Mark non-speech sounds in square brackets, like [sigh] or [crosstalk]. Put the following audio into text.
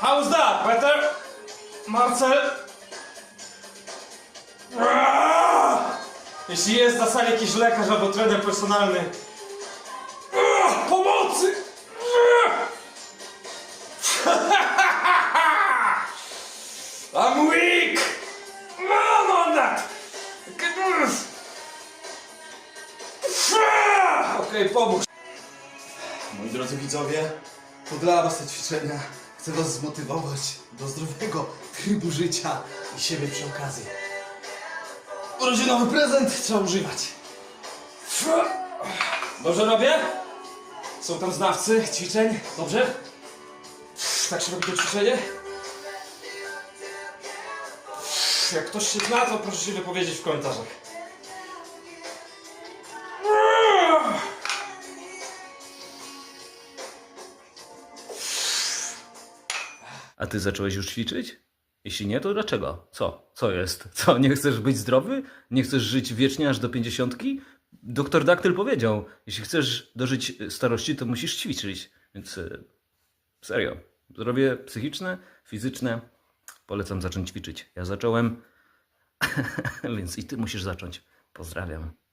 How's that? Better? Marcel? Jeśli jest na sali jakiś lekarz albo trener personalny, pomocy! Okej, pomóż. Moi drodzy widzowie, to dla was te ćwiczenia. Chcę was zmotywować do zdrowego trybu życia i siebie przy okazji. Urodzinowy prezent trzeba używać. Dobrze robię? Są tam znawcy ćwiczeń? Dobrze? Tak się robi to ćwiczenie? Jak ktoś się zna, to proszę się wypowiedzieć w komentarzach. A ty zacząłeś już ćwiczyć? Jeśli nie, to dlaczego? Co? Co jest? Co, nie chcesz być zdrowy? Nie chcesz żyć wiecznie aż do pięćdziesiątki? Doktor Daktyl powiedział, jeśli chcesz dożyć starości, to musisz ćwiczyć. Więc e, serio, zdrowie psychiczne, fizyczne, polecam zacząć ćwiczyć. Ja zacząłem, [laughs] więc i ty musisz zacząć. Pozdrawiam.